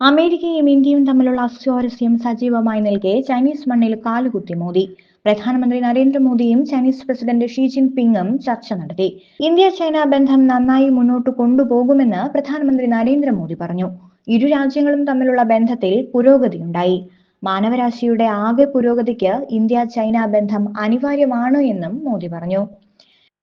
അമേരിക്കയും ഇന്ത്യയും തമ്മിലുള്ള അസ്വാരസ്യം സജീവമായി നിൽക്കെ ചൈനീസ് മണ്ണിൽ കാലുകുത്തി മോദി. പ്രധാനമന്ത്രി നരേന്ദ്രമോദിയും ചൈനീസ് പ്രസിഡന്റ് ഷീ ജിൻപിങ്ങും ചർച്ച നടത്തി. ഇന്ത്യ ചൈന ബന്ധം നന്നായി മുന്നോട്ട് കൊണ്ടുപോകുമെന്ന് പ്രധാനമന്ത്രി നരേന്ദ്രമോദി പറഞ്ഞു. ഇരു രാജ്യങ്ങളും തമ്മിലുള്ള ബന്ധത്തിൽ പുരോഗതിയുണ്ടായി. മാനവരാശിയുടെ ആകെ പുരോഗതിക്ക് ഇന്ത്യ ചൈന ബന്ധം അനിവാര്യമാണ് എന്നും മോദി പറഞ്ഞു.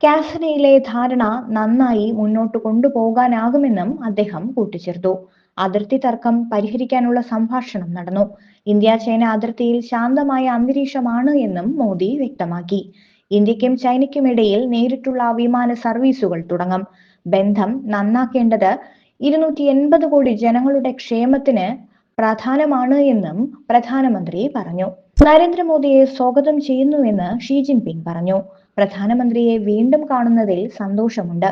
കാസനയിലെ ധാരണ നന്നായി മുന്നോട്ട് കൊണ്ടുപോകാനാകുമെന്നും അദ്ദേഹം കൂട്ടിച്ചേർത്തു. അതിർത്തി തർക്കം പരിഹരിക്കാനുള്ള സംഭാഷണം നടന്നു. ഇന്ത്യ ചൈന അതിർത്തിയിൽ ശാന്തമായ അന്തരീക്ഷമാണ് എന്നും മോദി വ്യക്തമാക്കി. ഇന്ത്യക്കും ചൈനയ്ക്കും ഇടയിൽ നേരിട്ടുള്ള വിമാന സർവീസുകൾ തുടങ്ങും. ബന്ധം നന്നാക്കേണ്ടത് ഇരുന്നൂറ്റി എൺപത് കോടി ജനങ്ങളുടെ ക്ഷേമത്തിന് പ്രധാനമാണ് എന്നും പ്രധാനമന്ത്രി പറഞ്ഞു. നരേന്ദ്രമോദിയെ സ്വാഗതം ചെയ്യുന്നുവെന്ന് ഷീ ജിൻപിങ് പറഞ്ഞു. പ്രധാനമന്ത്രിയെ വീണ്ടും കാണുന്നതിൽ സന്തോഷമുണ്ട്.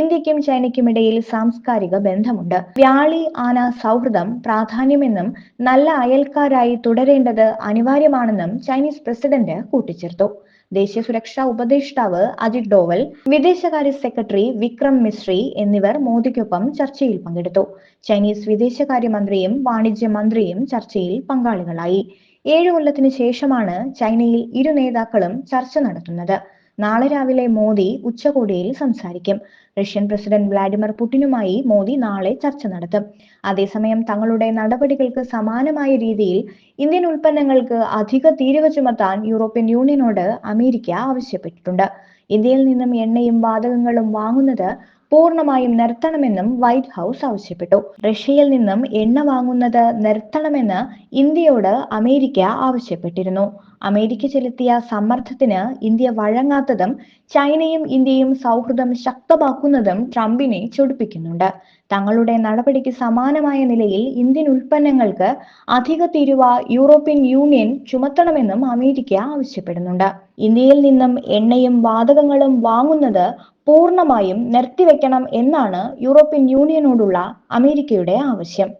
ഇന്ത്യക്കും ചൈനയ്ക്കും ഇടയിൽ സാംസ്കാരിക ബന്ധമുണ്ട്. വ്യാളി ആന സൗഹൃദം പ്രാധാന്യമെന്നും നല്ല അയൽക്കാരായി തുടരേണ്ടത് അനിവാര്യമാണെന്നും ചൈനീസ് പ്രസിഡന്റ് കൂട്ടിച്ചേർത്തു. ദേശീയ സുരക്ഷാ ഉപദേഷ്ടാവ് അജിത് ഡോവൽ വിദേശകാര്യ സെക്രട്ടറി വിക്രം മിശ്രി എന്നിവർ മോദിക്കൊപ്പം ചർച്ചയിൽ പങ്കെടുത്തു. ചൈനീസ് വിദേശകാര്യമന്ത്രിയും വാണിജ്യ മന്ത്രിയും ചർച്ചയിൽ പങ്കാളികളായി. ഏഴു കൊല്ലത്തിന് ശേഷമാണ് ചൈനയിൽ ഇരു നേതാക്കളും ചർച്ച നടത്തുന്നത്. നാളെ രാവിലെ മോദി ഉച്ചകോടിയിൽ സംസാരിക്കും. റഷ്യൻ പ്രസിഡന്റ് വ്ളാഡിമിർ പുടിനുമായി മോദി നാളെ ചർച്ച നടത്തും. അതേസമയം തങ്ങളുടെ നടപടികൾക്ക് സമാനമായ രീതിയിൽ ഇന്ത്യൻ ഉൽപ്പന്നങ്ങൾക്ക് അധിക തീരുവ ചുമത്താൻ യൂറോപ്യൻ യൂണിയനോട് അമേരിക്ക ആവശ്യപ്പെട്ടിട്ടുണ്ട്. ഇന്ത്യയിൽ നിന്നും എണ്ണയും വാതകങ്ങളും വാങ്ങുന്നത് പൂർണമായും നിർത്തണമെന്നും വൈറ്റ് ഹൗസ് ആവശ്യപ്പെട്ടു. റഷ്യയിൽ നിന്നും എണ്ണ വാങ്ങുന്നത് നിർത്തണമെന്ന് ഇന്ത്യയോട് അമേരിക്ക ആവശ്യപ്പെട്ടിരുന്നു. അമേരിക്ക ചെലുത്തിയ സമ്മർദ്ദത്തിന് ഇന്ത്യ വഴങ്ങാത്തതും ചൈനയും ഇന്ത്യയും സൗഹൃദം ശക്തമാക്കുന്നതും ട്രംപിനെ ചൊടിപ്പിക്കുന്നുണ്ട്. തങ്ങളുടെ നടപടിക്ക് സമാനമായ നിലയിൽ ഇന്ത്യൻ ഉൽപ്പന്നങ്ങൾക്ക് അധിക തീരുവ യൂറോപ്യൻ യൂണിയൻ ചുമത്തണമെന്നും അമേരിക്ക ആവശ്യപ്പെടുന്നുണ്ട്. ഇന്ത്യയിൽ നിന്നും എണ്ണയും വാതകങ്ങളും വാങ്ങുന്നത് പൂർണമായും നിർത്തിവെക്കണം എന്നാണ് യൂറോപ്യൻ യൂണിയനോടുള്ള അമേരിക്കയുടെ ആവശ്യം.